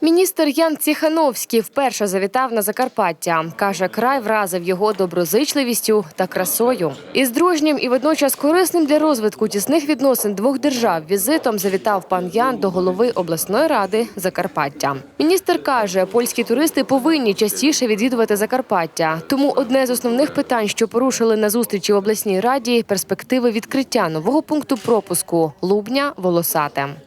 Міністр Ян Ціхановський вперше завітав на Закарпаття. Каже, край вразив його доброзичливістю та красою. Із дружнім і водночас корисним для розвитку тісних відносин двох держав візитом завітав пан Ян до голови обласної ради Закарпаття. Міністр каже, польські туристи повинні частіше відвідувати Закарпаття. Тому одне з основних питань, що порушили на зустрічі в обласній раді, перспективи відкриття нового пункту пропуску Лубня Волосате.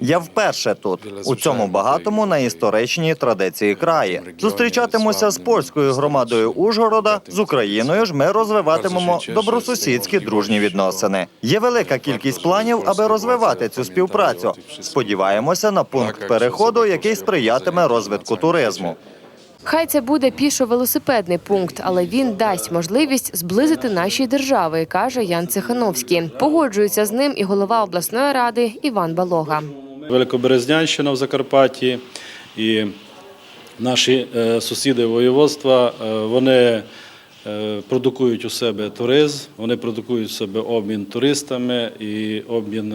Я вперше тут у цьому багатому на історичні традиції краї. Зустрічатимуся з польською громадою Ужгорода з Україною. ж Ми розвиватимемо добросусідські дружні відносини. Є велика кількість планів, аби розвивати цю співпрацю. Сподіваємося на пункт переходу, який сприятиме розвитку туризму. Хай це буде пішо-велосипедний пункт, але він дасть можливість зблизити наші держави, каже Ян Цихановський. Погоджується з ним і голова обласної ради Іван Балога. Великоберезнянщина в Закарпатті і наші е, сусіди воєводства, е, вони е, продукують у себе туризм, вони продукують у себе обмін туристами і обмін,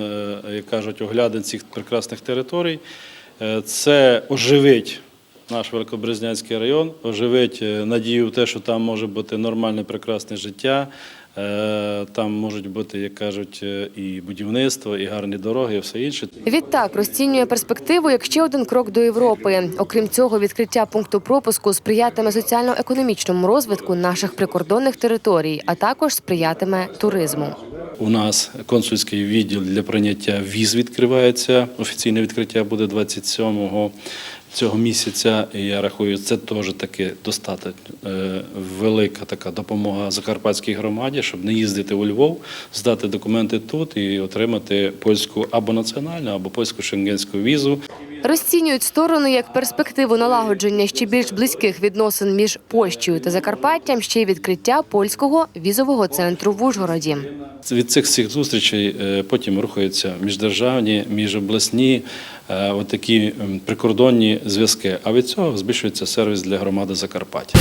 як кажуть, оглядин цих прекрасних територій. Це оживить наш Великобрезнянський район, оживить е, надію в те, що там може бути нормальне, прекрасне життя. Е, Там можуть бути, як кажуть, е, і будівництво, і гарні дороги, і все інше. Відтак розцінює перспективу як ще один крок до Європи. Окрім цього, відкриття пункту пропуску сприятиме соціально-економічному розвитку наших прикордонних територій, а також сприятиме туризму. У нас консульський відділ для прийняття віз відкривається. Офіційне відкриття буде 27-го цього місяця. І я рахую, це теж таки достатньо е, велика така допомога закарпатській громаді, щоб не їздити у Львов, здати документи тут і отримати польську або національну, або польську шенгенську візу. Розцінюють сторони як перспективу налагодження ще більш близьких відносин між Польщею та Закарпаттям, ще й відкриття польського візового центру в Ужгороді. Від цих всіх зустрічей е, потім рухаються міждержавні, міжобласні е, отакі прикордонні зв'язки. А від цього збільшується сервіс для громади Закарпаття.